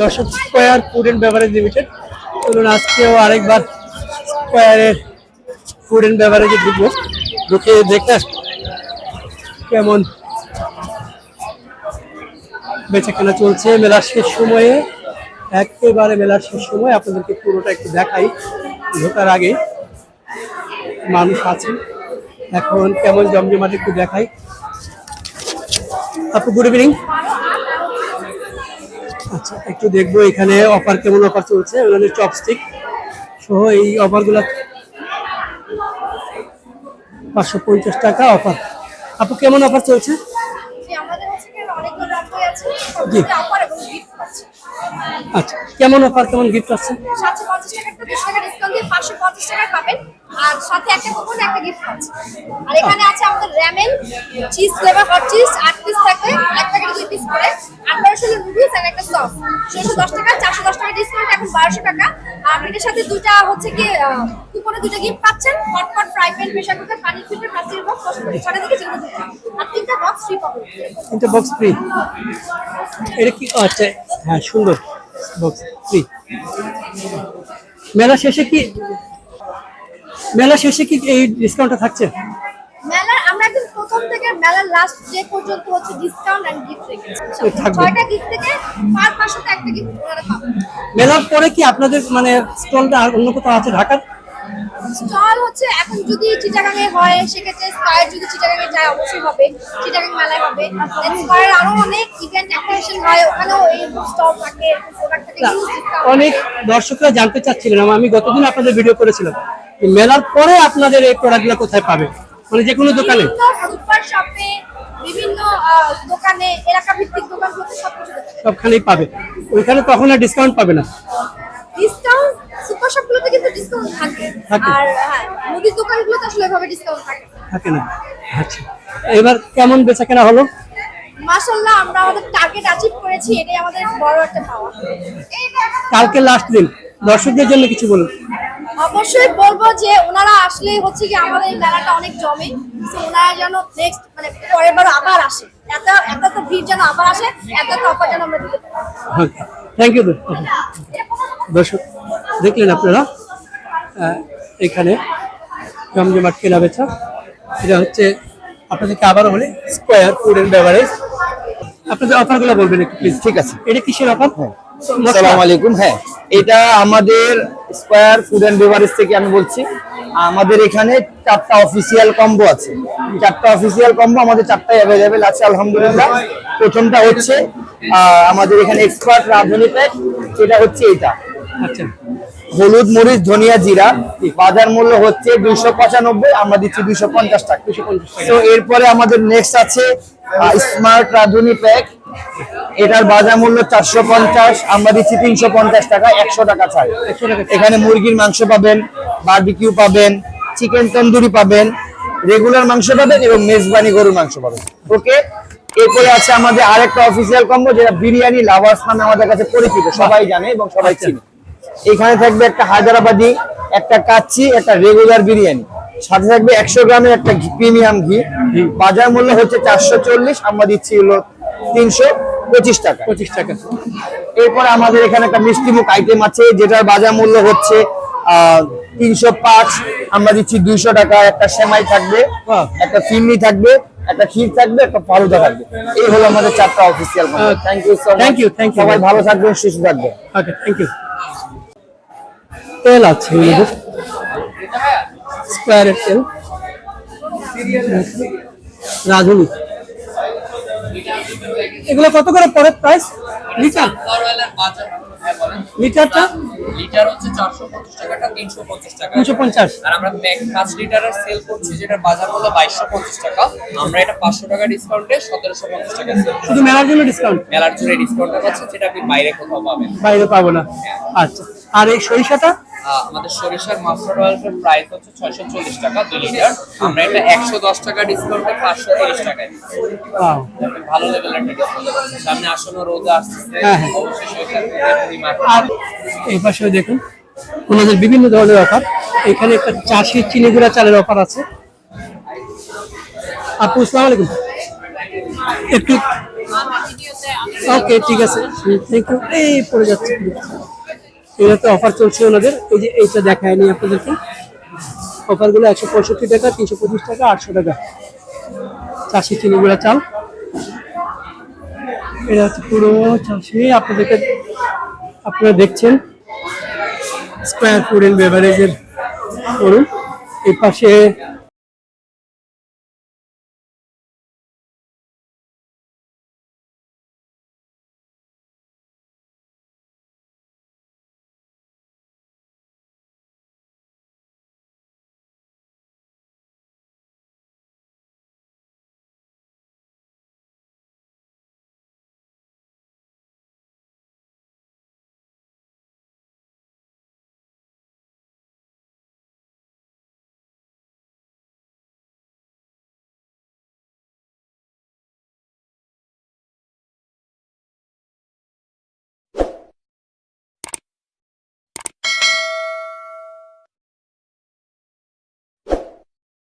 দর্শক Square Food and Beverage Limited. চলুন, আজকেও আরেকবার স্কোয়ারের ফুড অ্যান্ড বেভারেজে ঢুকবো ঢুকে দেখতে কেমন বেচা কেনা চলছে মেলার শেষ সময়ে, একেবারে মেলার শেষ সময়। আপনাদেরকে পুরোটা একটু দেখাই, ঢোকার আগে মানুষ আছেন। এখন কেমন জমজমাট একটু দেখাই। আপু গুড ইভিনিং আচ্ছা একটু দেখব এখানে অফার কেমন অফার চলছে ওখানে চপস্টিক সহ এই অফারগুলো পাঁচশো পঞ্চাশ টাকা অফার আপু কেমন অফার চলছে? আছে আচ্ছা কেমন অফার কেমন গিফট আছে আর সাথে একটা কুপন একটা গিফট পাচ্ছে। আর এখানে আছে আমাদের ramen cheese flavour hot cheese আট পিস থাকবে এক প্যাকেটে দুই পিস ষোলোশো দশ টাকা, চারশো দশ টাকা ডিসকাউন্ট এখন বারোশো টাকা। আর এটার সাথে দুইটা হচ্ছে কি কুপনে দুইটা গিফট পাচ্ছেন। Hotpot fry pan pressure cooker filter plastic box ছটা থেকে দুটো আর তিনটা বক্স ফ্রি পাবেন। তিনটে বক্স ফ্রি এটা কি? আচ্ছা। হ্যাঁ সুন্দর। বক্স ফ্রি মেলা শেষে কি মেলা শেষে কি এই ডিসকাউন্টটা থাকছে মেলার আমরা একদম প্রথম থেকে মেলার লাস্ট ডে পর্যন্ত হচ্ছে ডিসকাউন্ট এন্ড গিফট রেখেছি। ছয়টা গিফট থেকে পাঁচশো একটা গিফট ওনারা পাবেন। মেলার পরে কি আপনাদের মানে স্টলটা আর অন্য কোথাও আছে ঢাকার? স্টল হচ্ছে এখন যদি চিটাগাং এ হয় সেক্ষেত্রে স্কয়ার যদি চিটাগাং এ যায় অবশ্যই হবে। চিটাগাং মেলায় হবে। স্কয়ার আরও অনেক ইভেন্ট হয়। ওখানেও এই স্টল থাকে অনেক দর্শকরা জানতে চাচ্ছিলেন আমি গতদিন আপনাদের ভিডিও করেছিলাম। মেলার পরে আপনাদের এই প্রোডাক্টগুলো কোথায় পাবে? মানে যে কোনো দোকানে? সুপার শপে বিভিন্ন দোকানে এলাকা ভিত্তিক দোকান হতে সবকিছু সবখানেই পাবে। ওইখানে তখন আর ডিসকাউন্ট পাবে না? ডিসকাউন্ট সুপার শপগুলোতে কিন্তু ডিসকাউন্ট থাকে। আর হ্যাঁ মুদির দোকানগুলোতে আসলে এভাবে ডিসকাউন্ট থাকে। থাকে না। আচ্ছা। এবার কেমন বেচা কেনা হলো? মাশাল্লাহ আমরা আমাদের টার্গেট অ্যাচিভ করেছি এটাই আমাদের বড় একটা পাওয়া। কালকে লাস্ট দিন। দর্শকদের জন্য কিছু বলুন। অবশ্যই বলব যে ওনারা আসলে হচ্ছে কি আমাদের এই মেলাটা অনেক জমে। তো ওনারা যেন নেক্সট মানে পরের বার আবার আসে। এত এত তো ভিড় যেন আবার আসে এত এত অফার যেন আমরা দিতে পারি। থ্যাংক ইউ দর্শক। দেখলেন আপনারা এখানে জমজমাট কেনা বেচা এটা হচ্ছে আপনাদেরকে আবারও বলে স্কোয়ার ফুড অ্যান্ড বেভারেজ। আপনাদের অফারগুলো বলবেন একটু প্লিজ ঠিক আছে। এটা কিসের অফার? আসসালামু আলাইকুম। হ্যাঁ এটা আমাদের স্কয়ার ফুড অ্যান্ড বেভারেজ থেকে আমি বলছি। আমাদের এখানে চারটা অফিসিয়াল কম্বো আছে। চারটা অফিসিয়াল কম্বো আমাদের চারটাই অ্যাভেলেবেল আছে আলহামদুলিল্লাহ। প্রথমটা হচ্ছে আমাদের এখানে এক্সপার্ট রাঁধুনি প্যাক এটা হচ্ছে এটা আচ্ছা। হলুদ মরিচ ধনিয়া জিরা। বাজার মূল্য হচ্ছে দুইশো পঁচানব্বই আমরা দিচ্ছি দুইশো পঞ্চাশ টাকা দুশো পঞ্চাশ টাকা। তো এরপরে আমাদের নেক্সট আছে স্মার্ট রাঁধুনি প্যাক এটার বাজার মূল্য চারশো পঞ্চাশ আমরা দিচ্ছি তিনশো পঞ্চাশ টাকা একশো টাকা ছাড়। 100 টাকা ছাড়। এখানে মুরগির মাংস পাবেন বারবিকিউ পাবেন চিকেন তন্দুরি পাবেন রেগুলার মাংস পাবেন এবং মেজবানি গরুর মাংস পাবেন। ওকে এরপরে আছে আমাদের আরেকটা অফিসিয়াল কম্বো যেটা বিরিয়ানি লাভার্স নামে আমাদের কাছে পরিচিত সবাই জানে এবং সবাই চিনে। এখানে থাকবে একটা হায়দ্রাবাদি একটা কাচ্চি একটা রেগুলার বিরিয়ানি। সাথে থাকবে একশো গ্রামের একটা প্রিমিয়াম ঘি। বাজার মূল্য হচ্ছে চারশো চল্লিশ আমরা দিচ্ছি হলো তিনশো পঁচিশ টাকা। পঁচিশ টাকা। এরপরে আমাদের এখানে একটা মিষ্টি মুখ আইটেম আছে যেটার বাজার মূল্য হচ্ছে তিনশো পাঁচ। আমরা দিচ্ছি দুইশো টাকা। একটা সেমাই থাকবে একটা ফিরনি থাকবে একটা ক্ষীর থাকবে একটা ফালুদা থাকবে। এই হলো আমাদের চারটা official thank you Thank you, thank you. সবাই ভালো থাকবেন সুস্থ থাকবেন। ওকে থ্যাংক ইউ তেল আছে স্কোয়ারের তেল। রাঁধুনি। এগুলো কত করে পড়ে প্রাইস লিটার হ্যাঁ লিটারটা লিটার হচ্ছে চারশো পঞ্চাশ টাকাটা তিনশো পঞ্চাশ টাকা। তিনশো পঞ্চাশ। আর আমরা ম্যাক পাঁচ লিটারের সেল করছি যেটার বাজার মূল্য বাইশশো পঞ্চাশ টাকা। আমরা এটা পাঁচশো টাকা ডিসকাউন্টে সতেরোশো পঞ্চাশ টাকা sell শুধু মেলার জন্য ডিসকাউন্ট মেলার জুড়ে ডিসকাউন্টটা পাচ্ছেন যেটা আপনি বাইরে কোথাও পাবেন। বাইরে পাবো না। আচ্ছা। আর এই সরিষাটা? আমাদের সরিষার মাস্টার্ড অয়েলের প্রাইস হচ্ছে ছয়শো চল্লিশ টাকা দুই লিটার। আমরা এটা একশো দশ টাকা ডিসকাউন্টে পাঁচশো তিরিশ টাকায় দিচ্ছি। ভালো লেভেলের একটা ডিসকাউন্ট সামনে আসন্ন রোজা আসতেছে হ্যাঁ, হ্যাঁ। আর এই পাশে দেখুন ওনাদের বিভিন্ন ধরনের অফার। এখানে একটা চাষির চিনি গুঁড়া চালের অফার আছে। আপু আসসালামু আলাইকুম। একটু ওকে ঠিক আছে। থ্যাংক ইউ এই পড়ে যাচ্ছে। এটা তো অফার চলছে ওনাদের। এই যে এইটা দেখায়নি আপনাদেরকে। অফারগুলো একশো পঁয়ষট্টি টাকা, তিনশো পঁচিশ টাকা, আটশো টাকা। চাষি চিনিগুলা চাল। এটা হচ্ছে পুরো চাষি। আপনাদেরকে আপনারা দেখছেন। স্কোয়ার ফুড অ্যান্ড বেভারেজের করুন এই পাশে